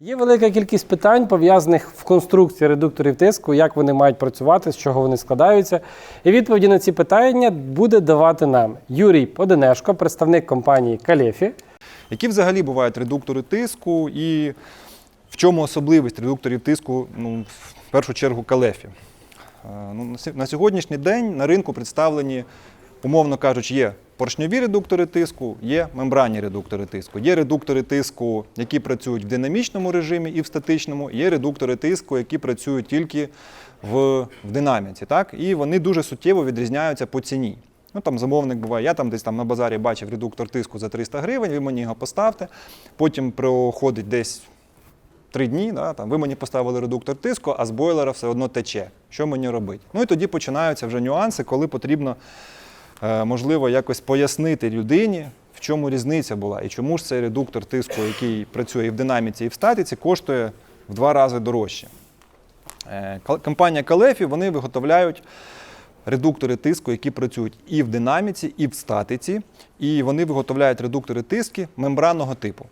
Є велика кількість питань, пов'язаних в конструкції редукторів тиску, як вони мають працювати, з чого вони складаються. І відповіді на ці питання буде давати нам Юрій Поденешко, представник компанії Калефі. Які взагалі бувають редуктори тиску і в чому особливість редукторів тиску, ну, в першу чергу, калефі? Е, Ну, на сьогоднішній день на ринку представлені, умовно кажучи, є поршньові редуктори тиску, є мембранні редуктори тиску. Є редуктори тиску, які працюють в динамічному режимі і в статичному, є редуктори тиску, які працюють тільки в, в динаміці. Так? І вони дуже суттєво відрізняються по ціні. Ну, там замовник буває, я там десь там на базарі бачив редуктор тиску за 300 гривень, ви мені його поставте. Потім проходить десь три дні, да, там, ви мені поставили редуктор тиску, а з бойлера все одно тече. Що мені робити? Ну і тоді починаються вже нюанси, коли потрібно, можливо, якось пояснити людині, в чому різниця була і чому ж цей редуктор тиску, який працює і в динаміці, і в статиці, коштує в два рази дорожче. Е, Компанія Калефі вони виготовляють редуктори тиску, які працюють і в динаміці, і в статиці. І вони виготовляють редуктори тиски мембранного типу.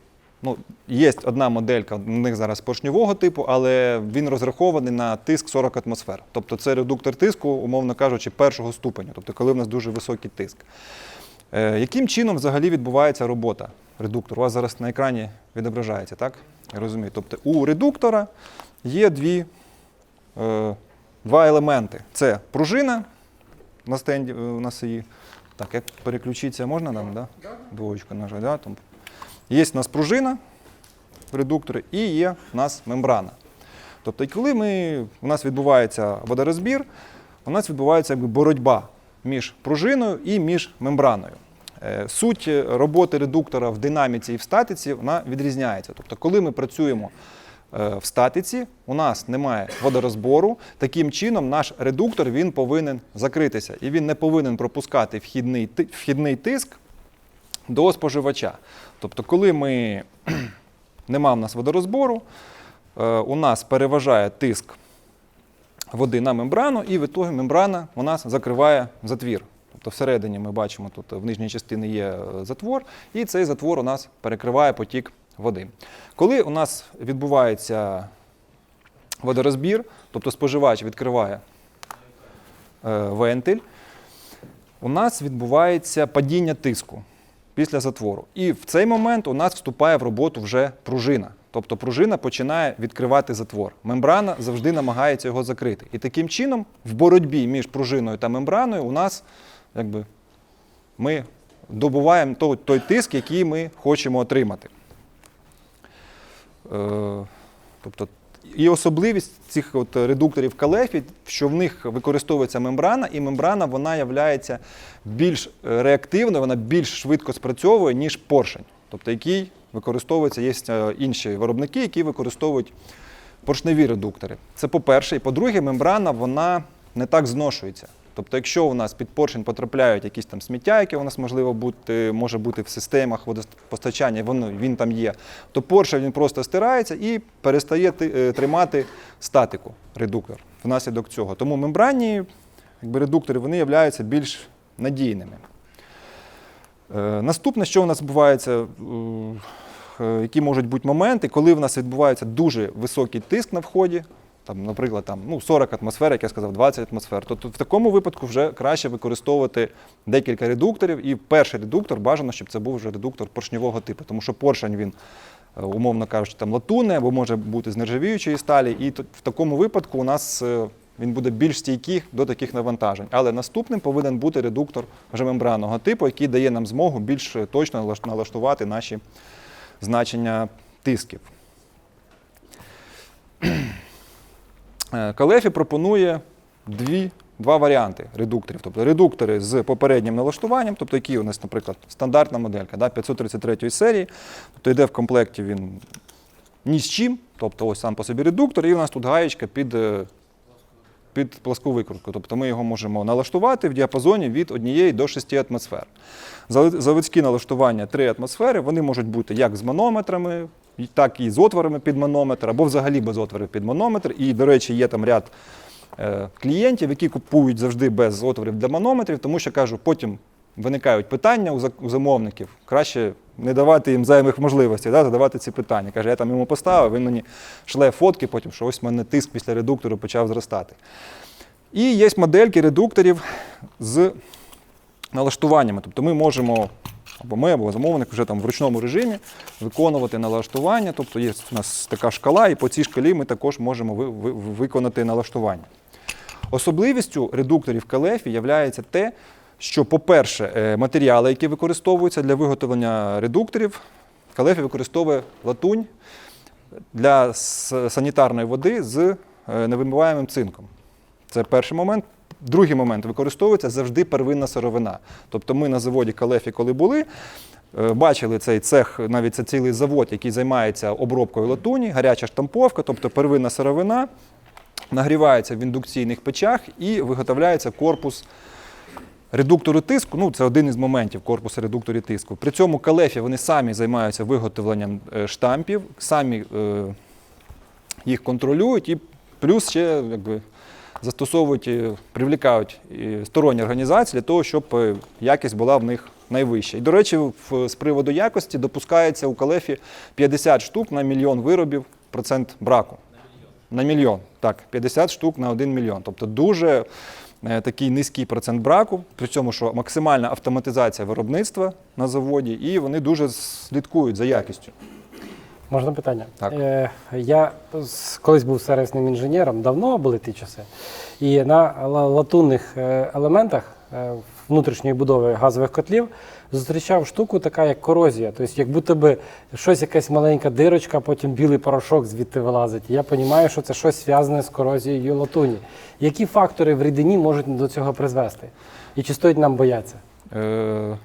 Ну, є одна моделька, у них зараз поршньового типу, але він розрахований на тиск 40 атмосфер. Тобто це редуктор тиску, умовно кажучи, першого ступеню, тобто коли в нас дуже високий тиск. Е, яким чином взагалі відбувається робота редуктору? У вас зараз на екрані відображається, так? Я розумію. Тобто у редуктора є дві, е, два елементи: це пружина на стенді е, у нас її. Так, як переключитися можна нам, да? Двоєчку нажати, да? Там. Є у нас пружина в редукторі і є у нас мембрана. Тобто, коли ми, у нас відбувається водорозбір, у нас відбувається якби, боротьба між пружиною і між мембраною. Е, Суть роботи редуктора в динаміці і в статиці вона відрізняється. Тобто, коли ми працюємо е, в статиці, у нас немає водорозбору. Таким чином, наш редуктор він повинен закритися і він не повинен пропускати вхідний, вхідний тиск до споживача. Тобто, коли ми нема в нас водорозбору, е, у нас переважає тиск води на мембрану, і в ітогі мембрана у нас закриває затвір. Тобто всередині ми бачимо, тут в нижній частині є е, затвор, і цей затвор у нас перекриває потік води. Коли у нас відбувається водорозбір, тобто споживач відкриває е, вентиль, у нас відбувається падіння тиску після затвору. І в цей момент у нас вступає в роботу вже пружина. Тобто пружина починає відкривати затвор. Мембрана завжди намагається його закрити. І таким чином, в боротьбі між пружиною та мембраною, у нас якби, ми добуваємо той, той тиск, який ми хочемо отримати. Е, тобто, і особливість цих от редукторів калефі, що в них використовується мембрана, і мембрана вона являється більш е, реактивною, вона більш швидко спрацьовує, ніж поршень, тобто який використовується, є е, інші виробники, які використовують поршневі редуктори. Це по-перше. І по-друге, мембрана вона не так зношується. Тобто, якщо у нас під поршень потрапляють якісь там сміття, яке у нас можливо бути, може бути в системах водопостачання, воно, він там є, то поршень він просто стирається і перестає е, тримати статику редуктор внаслідок цього. Тому мембранні якби, редуктори вони являються більш надійними. Е, Наступне, що у нас відбувається, е, які можуть бути моменти, коли в нас відбувається дуже високий тиск на вході, там, наприклад, там, ну, 40 атмосфер, як я сказав, 20 атмосфер, то, то в такому випадку вже краще використовувати декілька редукторів. І перший редуктор бажано, щоб це був вже редуктор поршньового типу, тому що поршень він, е, умовно кажучи, там латунний або може бути з нержавіючої сталі. І в такому випадку у нас е, він буде більш стійкий до таких навантажень. Але наступним повинен бути редуктор вже мембранного типу, який дає нам змогу більш точно налаштувати наші значення тисків. Е, Калефі пропонує дві, два варіанти редукторів. Тобто редуктори з попереднім налаштуванням, тобто які у нас, наприклад, стандартна моделька да, 533 серії, тобто йде в комплекті він ні з чим, тобто ось сам по собі редуктор, і у нас тут гаєчка під, е, під пласку викрутку. Тобто ми його можемо налаштувати в діапазоні від 1 до 6 атмосфер. Заводські налаштування 3 атмосфери, вони можуть бути як з манометрами, так і з отворами під манометр, або взагалі без отворів під манометр. І, до речі, є там ряд е, клієнтів, які купують завжди без отворів для манометрів, тому що кажу, потім виникають питання у замовників. Краще не давати їм зайвих можливостей, да, задавати ці питання. Каже, я там йому поставив, він мені шле фотки потім, що ось в мене тиск після редуктору почав зростати. І є модельки редукторів з налаштуваннями. Тобто ми можемо, або ми, або замовник вже там в ручному режимі виконувати налаштування. Тобто є у нас така шкала, і по цій шкалі ми також можемо ви- ви- виконати налаштування. Особливістю редукторів калефі є те, що, по-перше, е, матеріали, які використовуються для виготовлення редукторів, калефі використовує латунь для санітарної води з е, невимиваємим цинком. Це перший момент. Другий момент використовується завжди первинна сировина. Тобто ми на заводі Калефі, коли були, е, бачили цей цех, навіть це цілий завод, який займається обробкою латуні, гаряча штамповка, тобто первинна сировина, нагрівається в індукційних печах і виготовляється корпус редуктору тиску. Ну, це один із моментів корпусу редукторів тиску. При цьому Калефі вони самі займаються виготовленням е, штампів, самі е, їх контролюють і плюс ще якби, застосовують, е, привлікають е, сторонні організації для того, щоб якість була в них найвища. І, до речі, в- з приводу якості допускається у Калефі 50 штук на мільйон виробів процент браку. На мільйон. На мільйон. Так, 50 штук на 1 мільйон. Тобто дуже такий низький процент браку, при цьому, що максимальна автоматизація виробництва на заводі, і вони дуже слідкують за якістю. Можна питання? Так. Е, я колись був сервісним інженером, давно були ті часи. І на ла- латунних е, елементах е, внутрішньої будови газових котлів зустрічав штуку, така як корозія. Тобто, як будто би щось, якась маленька дирочка, потім білий порошок звідти вилазить. І Я розумію, що це щось зв'язане з корозією латуні. Які фактори в рідині можуть до цього призвести? І чи стоїть нам боятися? Е,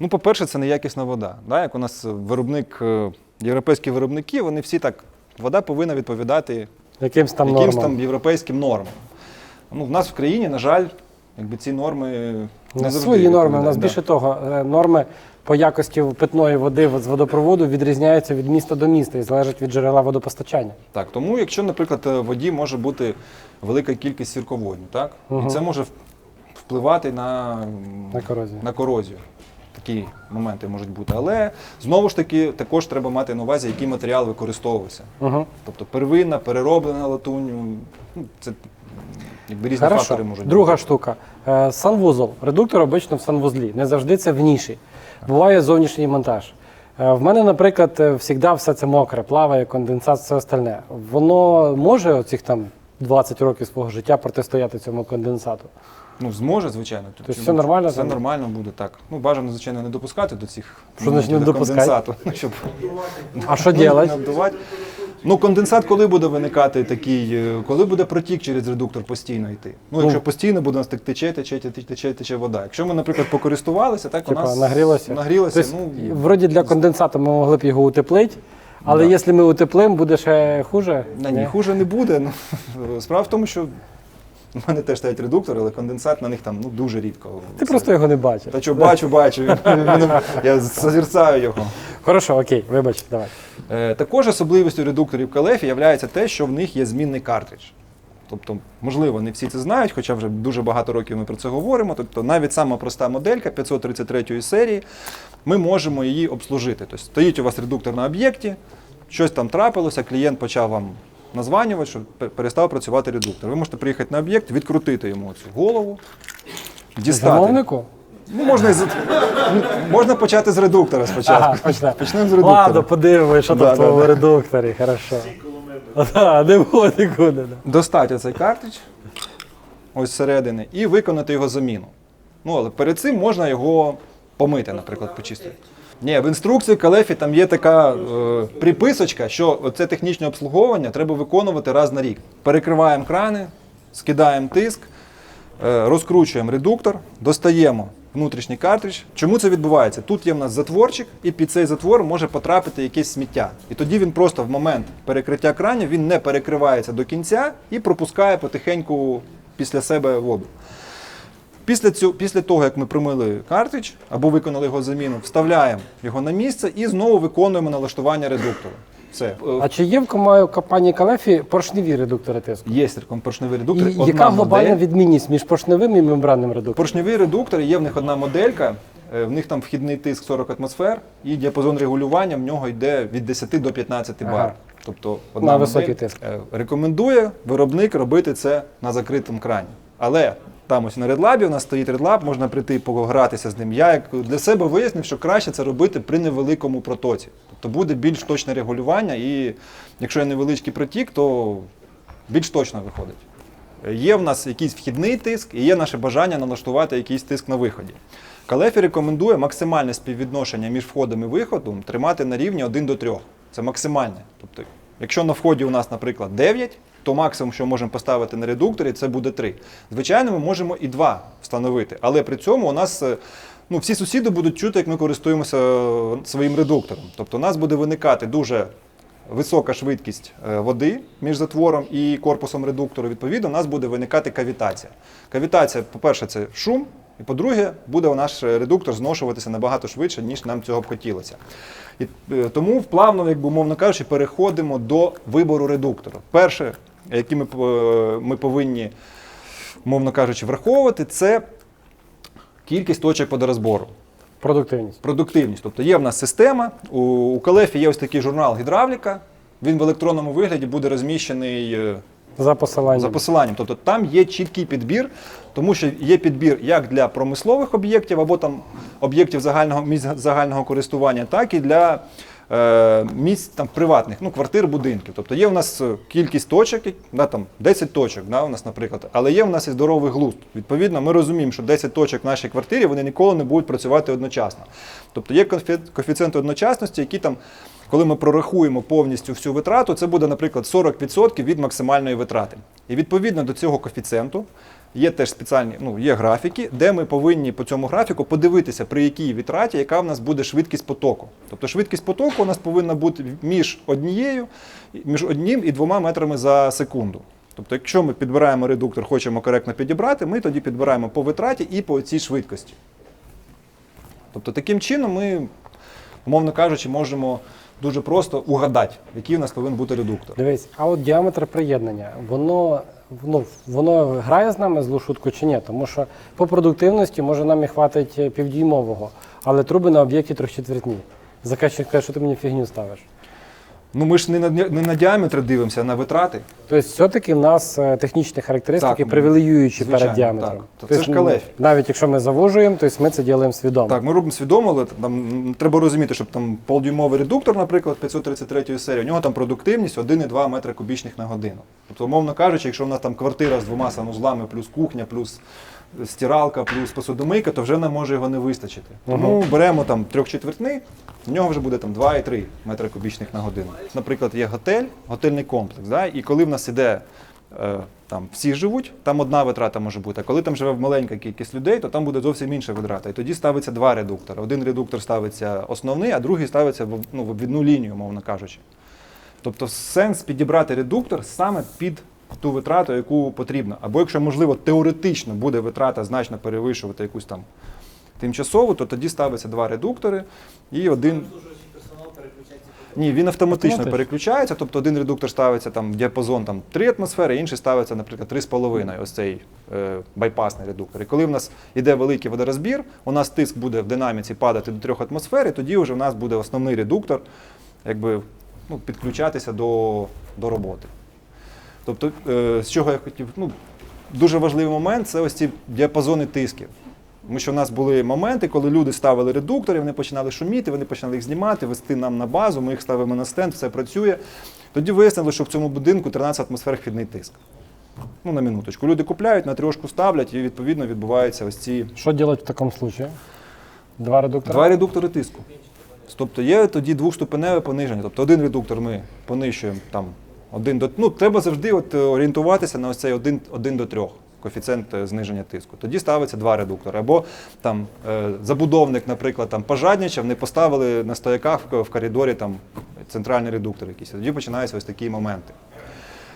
ну, по-перше, це неякісна вода. Да? Як у нас виробник, е, європейські виробники, вони всі так, вода повинна відповідати Якимсь там якимсь нормам? там європейським нормам. Ну, в нас в країні, на жаль, якби ці норми не свої норми. У нас Да. більше того, е, норми по якості питної води з водопроводу відрізняються від міста до міста і залежать від джерела водопостачання. Так, тому якщо, наприклад, в воді може бути велика кількість сірководню, так? Мгм. І це може впливати на, На корозію. на корозію. Такі моменти можуть бути. Але знову ж таки, також треба мати на увазі, який матеріал використовувався. Угу. Тобто первинна, перероблена латунь, ну, це якби різні Хорошо. фактори можуть Друга бути. штука. Е, Санвузол. Редуктор обично в санвузлі. Не завжди це в ніші. Буває зовнішній монтаж. Е, В мене, наприклад, завжди все це мокре, плаває, конденсат, все остальне. Воно може оцих там 20 років свого життя протистояти цьому конденсату. Ну, зможе, звичайно. Тут Тобто чому- все нормально Все там? нормально буде так. Ну, бажано, звичайно, не допускати до цих Що значить не до допускати? конденсату, щоб А що не робити? обдувати. Ну, конденсат коли буде виникати такий, е, коли буде протік через редуктор постійно йти? Ну, якщо постійно буде у нас так тече, тече, тече, тече, тече вода. Якщо ми, наприклад, покористувалися, так у нас нагрілося? нагрілося, Тобто, ну, вроді для конденсату ми могли б його утеплити, але якщо ми утеплимо, буде ще хуже. ні, хуже не буде. Ну, справа в тому, що в мене теж стоять редуктори, але конденсат на них там ну, дуже рідко. Ти Це- просто його не бачиш. Та що, бачу, бачу. Я созерцаю його. Хорошо, окей, вибач, давай. Е, Також особливістю редукторів Калефі є те, що в них є змінний картридж. Тобто, можливо, не всі це знають, хоча вже дуже багато років ми про це говоримо. Тобто, навіть сама проста моделька 533 серії, ми можемо її обслужити. Тобто, стоїть у вас редуктор на об'єкті, щось там трапилося, клієнт почав вам названювати, що перестав працювати редуктор. Ви можете приїхати на об'єкт, відкрутити йому цю голову, дістати. Замовнику? Ну, можна, з... можна почати з редуктора спочатку. Ага, почнемо. Почнемо з редуктора. Ладно, подивимось, що Да, там в да, твоєму да. редукторі, хорошо. Да, не буде нікуди. Да. достати цей картридж ось зсередини і виконати його заміну. Ну, але перед цим можна його помити, наприклад, почистити. Ні, в інструкції Калефі там є така е, приписочка, що це технічне обслуговування треба виконувати раз на рік. Перекриваємо крани, скидаємо тиск, е, розкручуємо редуктор, достаємо внутрішній картридж. Чому це відбувається? Тут є в нас затворчик, і під цей затвор може потрапити якесь сміття. І тоді він просто в момент перекриття кранів він не перекривається до кінця і пропускає потихеньку після себе воду. Після, цю, після того, як ми промили картридж або виконали його заміну, вставляємо його на місце і знову виконуємо налаштування редуктора. Все. А чи є в компанії Калефі поршневі редуктори тиску? Є поршневий редуктор. І одна яка глобальна модель. відмінність між поршневим і мембранним редуктором? Поршневі редуктори є в них одна моделька. Е, В них там вхідний тиск 40 атмосфер, і діапазон регулювання в нього йде від 10 до 15 бар. Ага. Тобто На модель, високий тиск. е, рекомендує виробник робити це на закритому крані. Але там ось на редлабі у нас стоїть редлаб, можна прийти погратися з ним. Я як для себе вияснив, що краще це робити при невеликому протоці. Тобто буде більш точне регулювання, і якщо є невеличкий протік, то більш точно виходить. Є в нас якийсь вхідний тиск і є наше бажання налаштувати якийсь тиск на виході. Калефі рекомендує максимальне співвідношення між входом і виходом тримати на рівні 1 до 3. Це максимальне. Тобто, якщо на вході у нас, наприклад, 9, то максимум, що можемо поставити на редукторі, це буде 3. Звичайно, ми можемо і 2 встановити, але при цьому у нас е, ну, всі сусіди будуть чути, як ми користуємося е, своїм редуктором. Тобто у нас буде виникати дуже висока швидкість е, води між затвором і корпусом редуктору, відповідно, у нас буде виникати кавітація. Кавітація, по-перше, це шум, і по-друге, буде наш редуктор зношуватися набагато швидше, ніж нам цього б хотілося. І, е, тому плавно, якби умовно кажучи, переходимо до вибору редуктора. Перше, яке ми, е, ми повинні, умовно кажучи, враховувати, це кількість точок водорозбору. Продуктивність. Продуктивність. Тобто є в нас система. У, у Калефі є ось такий журнал гідравліка. Він в електронному вигляді буде розміщений е, За посиланням. за посиланням. Тобто там є чіткий підбір, тому що є підбір як для промислових об'єктів або там об'єктів загального місць загального користування, так і для е, місць там приватних, ну квартир, будинків. Тобто є в нас е, кількість точок, да, там 10 точок, да, у нас, наприклад, але є в нас і здоровий глузд. Відповідно, ми розуміємо, що 10 точок в нашій квартирі вони ніколи не будуть працювати одночасно. Тобто є коефі- коефіцієнти одночасності, які там. Коли ми прорахуємо повністю всю витрату, це буде, наприклад, 40% від максимальної витрати. І відповідно до цього коефіцієнту є теж спеціальні ну, є графіки, де ми повинні по цьому графіку подивитися, при якій витраті, яка в нас буде швидкість потоку. Тобто швидкість потоку у нас повинна бути між однією, між одним і двома метрами за секунду. Тобто, якщо ми підбираємо редуктор, хочемо коректно підібрати, ми тоді підбираємо по витраті і по цій швидкості. Тобто таким чином ми, умовно кажучи, можемо дуже просто угадати, який у нас повинен бути редуктор. Дивись, а от діаметр приєднання, воно, ну, воно грає з нами злу шутку чи ні? Тому що по продуктивності може нам і хватить півдіймового, але труби на об'єкті трьохчетвертні. Заказчик каже, що ти мені фігню ставиш. Ну ми ж не на, не на діаметр дивимося, а на витрати. Тобто, все-таки в нас е, технічні характеристики Так, привілеюючі звичайно, перед діаметром. так. То Тобто, це ж ну, калефі. Навіть якщо ми завожуємо, то ми це робимо свідомо. Так, ми робимо свідомо, але там м, треба розуміти, щоб там полдюймовий редуктор, наприклад, 533 серії, у нього там продуктивність 1,2 метри кубічних на годину. Тобто, умовно кажучи, якщо в нас там квартира з двома санузлами, плюс кухня, плюс стиралка, плюс посудомийка, то вже нам може його не вистачити. Тому беремо там трьохчетвертний, в нього вже буде там 2,3 метри кубічних на годину. Наприклад, є готель, готельний комплекс. Да? І коли в нас іде е, там всі живуть, там одна витрата може бути. А коли там живе маленька кількість людей, то там буде зовсім інша витрата. І тоді ставиться два редуктори. Один редуктор ставиться основний, а другий ставиться в, ну, в обвідну лінію, мовно кажучи. Тобто сенс підібрати редуктор саме під ту витрату, яку потрібно. Або якщо, можливо, теоретично буде витрата значно перевищувати якусь там тимчасову, то тоді ставиться два редуктори і один. Ні, він автоматично Автоматично. переключається, тобто один редуктор ставиться там в діапазон там, 3 атмосфери, інший ставиться, наприклад, 3,5, ось цей е, байпасний редуктор. І коли в нас йде великий водорозбір, у нас тиск буде в динаміці падати до 3 атмосфер, і тоді вже в нас буде основний редуктор якби, ну, підключатися до, до роботи. Тобто, е, з чого я хотів, ну, дуже важливий момент це ось ці діапазони тисків. Тому що в нас були моменти, коли люди ставили редуктори, вони починали шуміти, вони починали їх знімати, вести нам на базу, ми їх ставимо на стенд, все працює. Тоді вияснили, що в цьому будинку 13 атмосфер вхідний тиск. Ну, на минуточку. Люди купляють, на трьошку ставлять, і відповідно відбуваються ось ці Що робити в такому випадку? Два редуктори? Два редуктори тиску. Тобто є тоді двохступеневе пониження. Тобто один редуктор ми понищуємо там один до ну треба завжди от е, орієнтуватися на ось цей один, один до трьох. Коефіцієнт е, зниження тиску. Тоді ставиться два редуктори. Або там е, забудовник, наприклад, там пожадничав, не поставили на стояках в, коридорі там центральний редуктор якийсь. Тоді починаються ось такі моменти.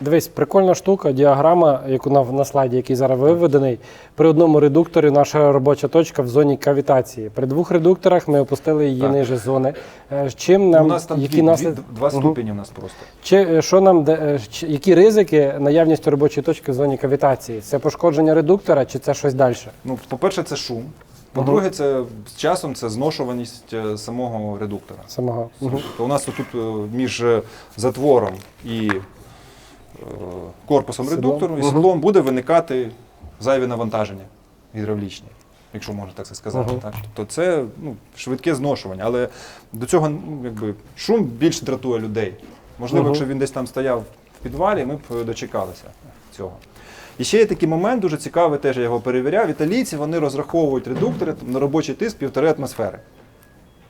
Дивись, прикольна штука, діаграма, яку на, на слайді, який зараз виведений. При одному редукторі наша робоча точка в зоні кавітації. При двох редукторах ми опустили її Так. ниже зони. Е, Чим нам у нас там які дві, наслід... дві, два Мгм. ступені у нас просто. Чи е, що нам де- е, чи- які ризики наявністю робочої точки в зоні кавітації? Це пошкодження редуктора чи це щось далі? Ну, по-перше, це шум. По-друге, це з часом це зношуваність е, самого редуктора. Самого. Мгм. То у нас тут між е, затвором і корпусом редуктору і сідлом буде виникати зайві навантаження гідравлічні, якщо можна так це сказати. Мгм. Так? Тобто це ну, швидке зношування, але до цього ну, якби, шум більш дратує людей. Можливо, Мгм. якщо він десь там стояв в підвалі, ми б е, дочекалися цього. І ще є такий момент, дуже цікавий, теж я його перевіряв. Італійці вони розраховують редуктори на робочий тиск півтори атмосфери.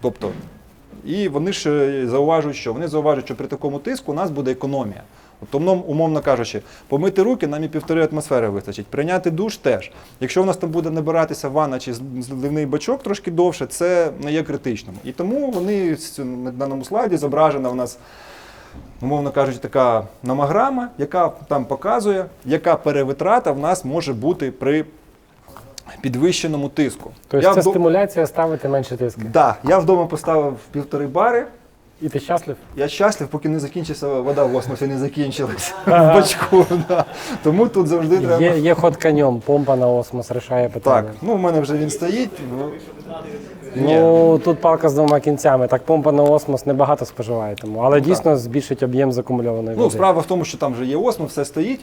Тобто, і вони ж е, зауважують, що вони зауважують, що при такому тиску у нас буде економія. Тобто, умовно- кажучи, помити руки нам і півтори атмосфери вистачить. Прийняти душ теж. Якщо в нас там буде набиратися ванна чи зливний бачок трошки довше, це не є критичним. І тому вони на даному слайді зображена у нас, умовно кажучи, така номограма, яка там показує, яка перевитрата в нас може бути при підвищеному тиску. Тобто це вдо- стимуляція ставити менше тиски. Да, я вдома поставив півтори бари. І ти щаслив? Я щаслив, поки не закінчиться вода в осмосі не закінчилась в бачку. Да. Тому тут завжди треба. Є, є ход конем, помпа на осмос рішає питання. Так, ну в мене вже він стоїть. Ну, Ну тут палка з двома кінцями. Так помпа на осмос небагато споживає тому, але дійсно збільшить об'єм закумульованої Ну, води. справа в тому, що там вже є осмос, все стоїть.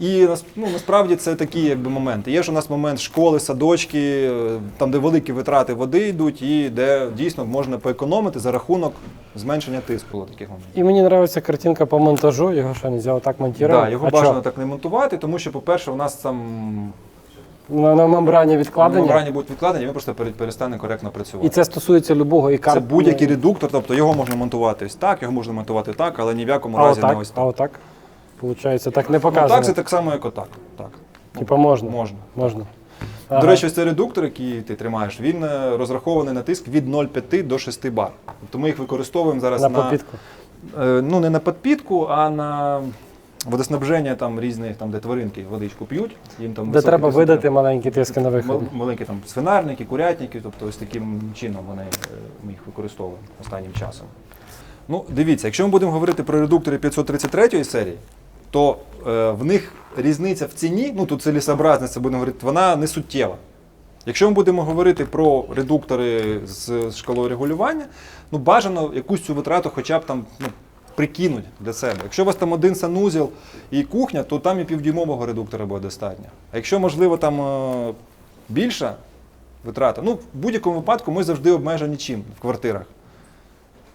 І ну, насправді це такі якби, моменти. Є ж у нас момент школи, садочки, там, де великі витрати води йдуть, і де дійсно можна поекономити за рахунок зменшення тиску. Таких моментів. І мені подобається картинка по монтажу, його що не отак монтувати. Да, його а бажано чо? так не монтувати, тому що, по-перше, у нас там На, на мембрані на відкладення. мембрані будуть відкладені, він просто пере- перестане коректно працювати. І це стосується любого і кар... Це будь-який редуктор, тобто його можна монтувати ось так, його можна монтувати так, але ні в якому А разі отак, не ось а так. отак. Получається, так не Ну, показано. так, це так само, як отак. Так. Типа можна. Можна. Можна. До речі, ось цей редуктор, який ти тримаєш, він е, розрахований на тиск від 0,5 до 6 бар. Тобто ми їх використовуємо зараз на на, попітку. е, ну не на підпітку, а на водоснабження там різних, там, де тваринки водичку п'ють. Їм там Де високі треба температури. видати маленькі тиски на виході. Мал- Маленькі там свинарники, курятники, тобто ось таким чином вони, е, ми їх використовуємо останнім часом. Ну, дивіться, якщо ми будемо говорити про редуктори 533 серії, то е, в них різниця в ціні, ну тут цілісообразність, це будемо говорити, вона не суттєва. Якщо ми будемо говорити про редуктори з шкалою регулювання, ну бажано якусь цю витрату хоча б там ну, прикинуть для себе. Якщо у вас там один санузел і кухня, то там і півдюймового редуктора буде достатньо. А якщо, можливо, там е, більша витрата, ну в будь-якому випадку ми завжди обмежені чим в квартирах?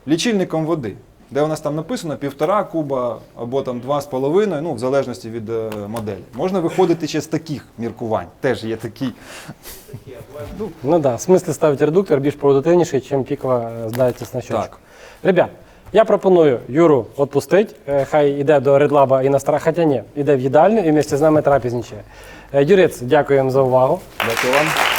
Лічильником води. Де у нас там написано півтора куба або там два з половиною, ну в залежності від е, моделі. Можна виходити ще з таких міркувань. Теж є такі. Ну так, да, в смислі ставити редуктор більш продуктивніший, ніж пікова е, здається на щочку. Ребят, я пропоную Юру відпустити, е, хай йде до Редлаба і на стра... Хоча ні, йде в їдальню і місті з нами трапезничає. Е, Юрець, дякуємо за увагу. Дякую вам.